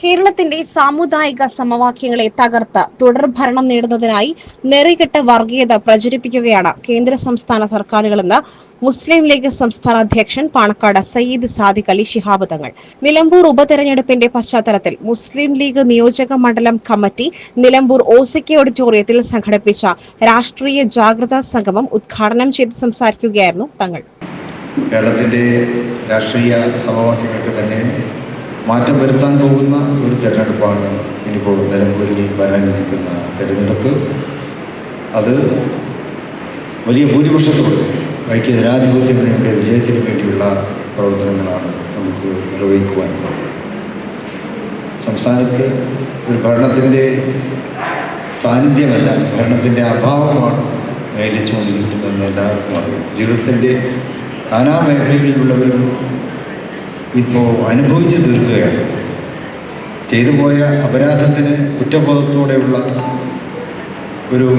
കേരളത്തിന്റെ സാമുദായിക സമവാക്യങ്ങളെ തകർത്ത് തുടർഭരണം നേടുന്നതിനായി നെറികെട്ട വർഗീയത പ്രചരിപ്പിക്കുകയാണ് കേന്ദ്ര സംസ്ഥാന സർക്കാരുകളെന്ന് മുസ്ലിം ലീഗ് സംസ്ഥാന അധ്യക്ഷൻ പാണക്കാട് സയ്യിദ് സാദിഖ് അലി ശിഹാബ് തങ്ങൾ. നിലമ്പൂർ ഉപതെരഞ്ഞെടുപ്പിന്റെ പശ്ചാത്തലത്തിൽ മുസ്ലിം ലീഗ് നിയോജക മണ്ഡലം കമ്മിറ്റി നിലമ്പൂർ ഓസിക്കെ ഓഡിറ്റോറിയത്തിൽ സംഘടിപ്പിച്ച രാഷ്ട്രീയ ജാഗ്രതാ സംഗമം ഉദ്ഘാടനം ചെയ്ത് സംസാരിക്കുകയായിരുന്നു തങ്ങൾ. കേരളത്തിന്റെ രാഷ്ട്രീയ സമവാക്യങ്ങൾക്ക് തന്നെ മാറ്റം വരുത്താൻ പോകുന്ന ഒരു തെരഞ്ഞെടുപ്പാണ് ഇനിയിപ്പോൾ നിലമ്പൂരിൽ വരാനിരിക്കുന്ന തെരഞ്ഞെടുപ്പ്. അത് വലിയ ഭൂരിപക്ഷത്തോടെ ഐക്യ ജനാധിപത്യത്തിന്റെ വിജയത്തിന് വേണ്ടിയുള്ള പ്രവർത്തനങ്ങളാണ് നമുക്ക് നിർവഹിക്കുവാനുള്ളത് സംസ്ഥാനത്ത് ഒരു ഭരണത്തിന്റെ സാന്നിധ്യമല്ല ഭരണത്തിന്റെ അഭാവമാണ് മേലിച്ചുകൊണ്ടിരിക്കുന്നതെന്ന് എല്ലാവർക്കും അറിയാം. ജീവിതത്തിന്റെ നാനാ മേഖലകളിലുള്ളവരും ഇപ്പോൾ അനുഭവിച്ച് തീർക്കുകയാണ്. ചെയ്തു പോയ അപരാധത്തിന് കുറ്റബോധത്തോടെയുള്ള ഒരു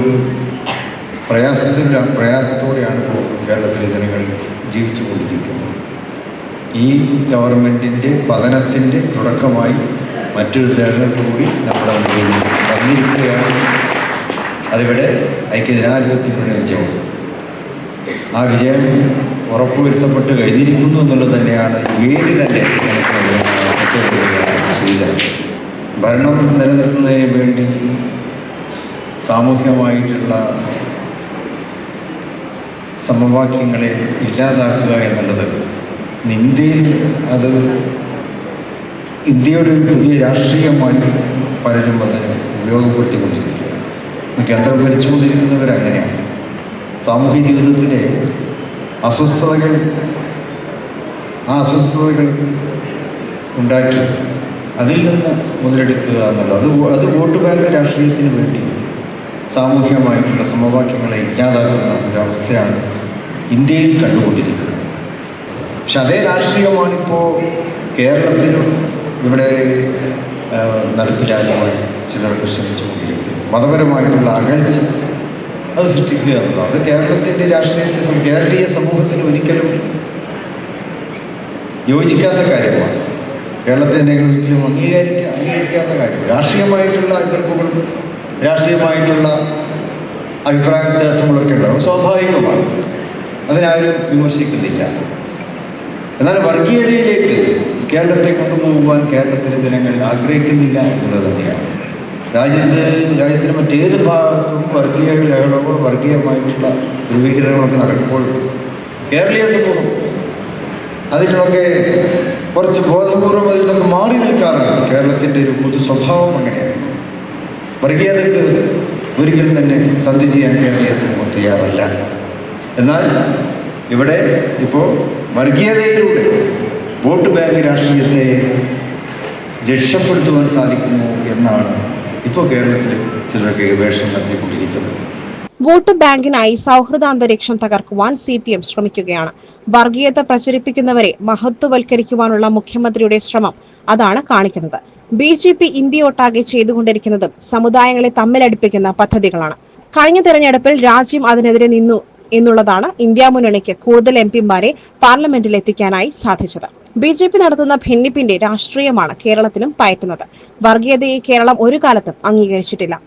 പ്രയാസത്തിന്റെ പ്രയാസത്തോടെയാണ് ഇപ്പോൾ കേരളത്തിലെ ജനങ്ങൾ ജീവിച്ചു കൊണ്ടിരിക്കുന്നത്. ഈ ഗവൺമെന്റിന്റെ പതനത്തിന്റെ തുടക്കമായി മറ്റൊരു തെരഞ്ഞെടുപ്പ് കൂടി നമ്മുടെ മുന്നിൽ വന്നിരിക്കുകയാണ്. അതിവിടെ ഐക്യജനാധിപത്യത്തിന്റെ വിജയം. ആ വിജയം ഉറപ്പുവരുത്തപ്പെട്ട് കഴിഞ്ഞിരിക്കുന്നു എന്നുള്ളത് തന്നെയാണ് ഏത് തന്നെ സൂചന. ഭരണം നിലനിർത്തുന്നതിന് വേണ്ടി സാമൂഹ്യമായിട്ടുള്ള സമവാക്യങ്ങളെ ഇല്ലാതാക്കുക എന്നുള്ളത് ഇന്ത്യയിൽ അത് ഇന്ത്യയുടെ ഒരു പുതിയ രാഷ്ട്രീയമായി പലരും അതിനെ ഉപയോഗപ്പെടുത്തിക്കൊണ്ടിരിക്കുകയാണ്. കേന്ദ്രം ഭരിച്ചുകൊണ്ടിരിക്കുന്നവരങ്ങനെയാണ്. സാമൂഹ്യ ജീവിതത്തിലെ അസ്വസ്ഥതകൾ ആ അസ്വസ്ഥതകൾ ഉണ്ടാക്കി അതിൽ നിന്ന് മുതലെടുക്കുക എന്നുള്ളത്. അത് അത് വോട്ട് ബാങ്ക് രാഷ്ട്രീയത്തിന് വേണ്ടി സാമൂഹ്യമായിട്ടുള്ള സമവാക്യങ്ങളെ ഇല്ലാതാക്കുന്ന ഒരവസ്ഥയാണ് ഇന്ത്യയിൽ കണ്ടുകൊണ്ടിരിക്കുന്നത്. പക്ഷെ അതേ രാഷ്ട്രീയമാണിപ്പോൾ കേരളത്തിലും ഇവിടെ നടപ്പിലാക്കുവാൻ ചിലർക്ക് ശ്രമിച്ചുകൊണ്ടിരിക്കുന്നത്. മതപരമായിട്ടുള്ള അകൽച്ച അത് സൃഷ്ടിക്കുക എന്നുള്ളത് അത് കേരളത്തിന്റെ രാഷ്ട്രീയത്തെ കേരളീയ സമൂഹത്തിന് ഒരിക്കലും യോജിക്കാത്ത കാര്യമാണ്. കേരളത്തെ എന്തെങ്കിലും ഒരിക്കലും അംഗീകരിക്ക അംഗീകരിക്കാത്ത കാര്യം രാഷ്ട്രീയമായിട്ടുള്ള എതിർപ്പുകളും രാഷ്ട്രീയമായിട്ടുള്ള അഭിപ്രായ വ്യത്യാസങ്ങളൊക്കെ ഉണ്ടാവും. സ്വാഭാവികമാണ്. അതിനാരും വിമർശിക്കുന്നില്ല. എന്നാൽ വർഗീയതയിലേക്ക് കേരളത്തെ കൊണ്ടുപോകുവാൻ കേരളത്തിലെ ജനങ്ങൾ ആഗ്രഹിക്കുന്നില്ല എന്നുള്ളത് തന്നെയാണ്. രാജ്യത്ത് രാജ്യത്തിന് മറ്റേത് ഭാഗത്തും വർഗീയ ലഹളകൾ വർഗീയമായിട്ടുള്ള ധ്രുവീകരണങ്ങളൊക്കെ നടക്കുമ്പോൾ കേരളീയ സമൂഹം അതിനൊക്കെ കുറച്ച് ബോധപൂർവം അതിൽ നിന്നൊക്കെ മാറി നിൽക്കാറാണ്. കേരളത്തിന്റെ ഒരു പൊതു സ്വഭാവം അങ്ങനെയാണ്. വർഗീയതയ്ക്ക് ഒരിക്കലും തന്നെ സന്ധി ചെയ്യാൻ കേരളീയ സമൂഹം തയ്യാറല്ല. എന്നാൽ ഇവിടെ ഇപ്പോൾ വർഗീയതയിലൂടെ വോട്ട് ബാങ്ക് രാഷ്ട്രീയത്തെ രക്ഷപ്പെടുത്തുവാൻ സാധിക്കുന്നു എന്നാണ് ഇപ്പോൾ കേരളത്തിൽ ചിലരൊക്കെ ഗവേഷണം നടത്തിക്കൊണ്ടിരിക്കുന്നത്. വോട്ട് ബാങ്കിനായി സൗഹൃദ അന്തരീക്ഷം തകർക്കുവാൻ സി പി എം ശ്രമിക്കുകയാണ്. വർഗീയത പ്രചരിപ്പിക്കുന്നവരെ മഹത്വവൽക്കരിക്കുവാനുള്ള മുഖ്യമന്ത്രിയുടെ ശ്രമം അതാണ് കാണിക്കുന്നത്. ബി ജെ പി ഇന്ത്യയൊട്ടാകെ ചെയ്തുകൊണ്ടിരിക്കുന്നതും സമുദായങ്ങളെ തമ്മിലടിപ്പിക്കുന്ന പദ്ധതികളാണ്. കഴിഞ്ഞ തെരഞ്ഞെടുപ്പിൽ രാജ്യം അതിനെതിരെ നിന്നു എന്നുള്ളതാണ് ഇന്ത്യ മുന്നണിക്ക് കൂടുതൽ എം പിമാരെ പാർലമെന്റിൽ എത്തിക്കാനായി സാധിച്ചത്. ബി ജെ പി നടത്തുന്ന ഭിന്നിപ്പിന്റെ രാഷ്ട്രീയമാണ് കേരളത്തിലും പയറ്റുന്നത്. വർഗീയതയെ കേരളം ഒരു കാലത്തും അംഗീകരിച്ചിട്ടില്ല.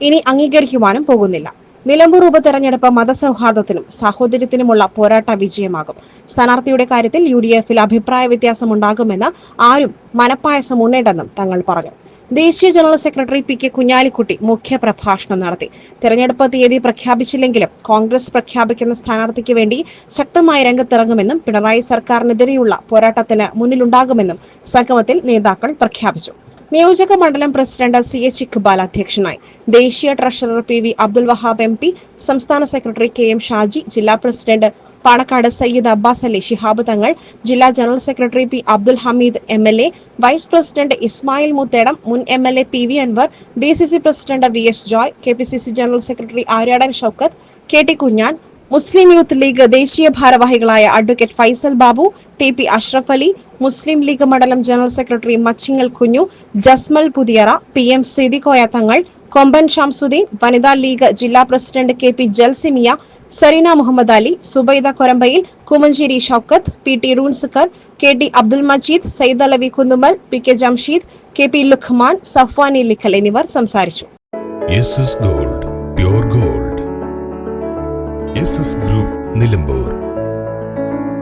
ഇനി അംഗീകരിക്കുവാനും പോകുന്നില്ല. നിലമ്പൂർ ഉപതെരഞ്ഞെടുപ്പ് മതസൗഹാർദ്ദത്തിനും സാഹോദര്യത്തിനുമുള്ള പോരാട്ട വിജയമാകും. സ്ഥാനാർത്ഥിയുടെ കാര്യത്തിൽ യു ഡി എഫിൽ അഭിപ്രായ വ്യത്യാസമുണ്ടാകുമെന്ന് ആരും മനപ്പായസം ഉണ്ണേണ്ടെന്നും തങ്ങൾ പറഞ്ഞു. ദേശീയ general secretary P K Kunhalikutty മുഖ്യപ്രഭാഷണം നടത്തി. തെരഞ്ഞെടുപ്പ് തീയതി പ്രഖ്യാപിച്ചില്ലെങ്കിലും കോൺഗ്രസ് പ്രഖ്യാപിക്കുന്ന സ്ഥാനാർത്ഥിക്ക് വേണ്ടി ശക്തമായി രംഗത്തിറങ്ങുമെന്നും പിണറായി സർക്കാരിനെതിരെയുള്ള പോരാട്ടത്തിന് മുന്നിലുണ്ടാകുമെന്നും സംഗമത്തിൽ നേതാക്കൾ പ്രഖ്യാപിച്ചു. നിയോജക മണ്ഡലം പ്രസിഡന്റ് സി എച്ച് ഇക്ബാൽ അധ്യക്ഷനായി. ദേശീയ treasurer P V Abdul Wahab M P സംസ്ഥാന സെക്രട്ടറി കെ എം ഷാജി ജില്ലാ പ്രസിഡന്റ് പാണക്കാട് സയ്യിദ് അബ്ബാസ് അലി ശിഹാബ് തങ്ങൾ ജില്ലാ general secretary P Abdul Hameed M L A vice president Ismail Muthedam മുൻ M L A P V Anvar D C C president V S Joy K P C C general secretary Aryadan Shoukath K T Kunjan Muslim Youth League ദേശീയ ഭാരവാഹികളായ advocate Faisal Babu T P Ashraf Ali Muslim League മണ്ഡലം general secretary Machingal Kunju Jasmal Puthiyara P M Sidikkoya Thangal Komban Shamsuddin വനിതാ league ജില്ലാ president K P Jalsimiya Sareena Muhammad Ali Zubaida Korambayil Kumancheri Shoukath P T Roonsukkar K T Abdul Majeed Sayyid Alavi Kunnumal P K Jamsheed K P Luqman Safwani Likhal എന്നിവർ സംസാരിച്ചു. Gold gold. Group Nilambur.